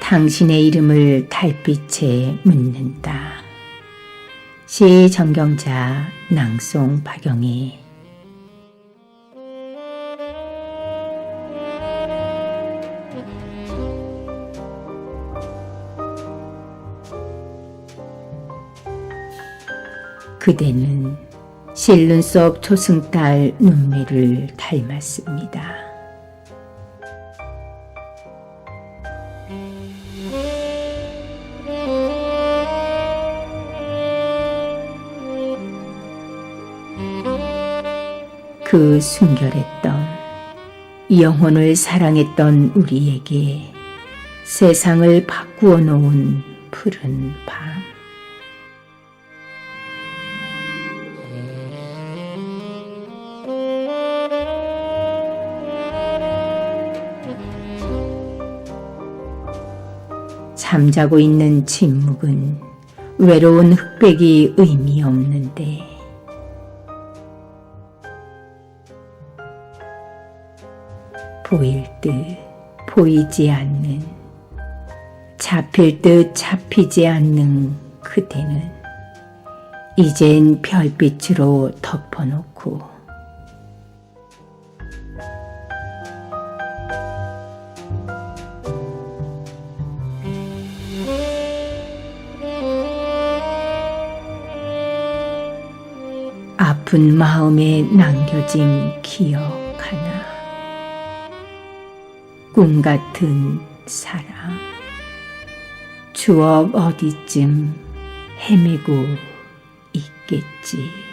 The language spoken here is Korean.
당신의 이름을 달빛에 묻는다. 시 정경자 낭송 박영희 그대는 실눈 속 초승달 눈매를 닮았습니다. 그 순결했던 영혼을 사랑했던 우리에게 세상을 바꾸어 놓은 푸른 밤. 잠자고 있는 침묵은 외로운 흑백이 의미 없는데. 보일 듯 보이지 않는 잡힐 듯 잡히지 않는 그대는 이젠 별빛으로 덮어놓고 아픈 마음에 남겨진 기억 하나 꿈 같은 사랑 추억 어디쯤 헤매고 있겠지.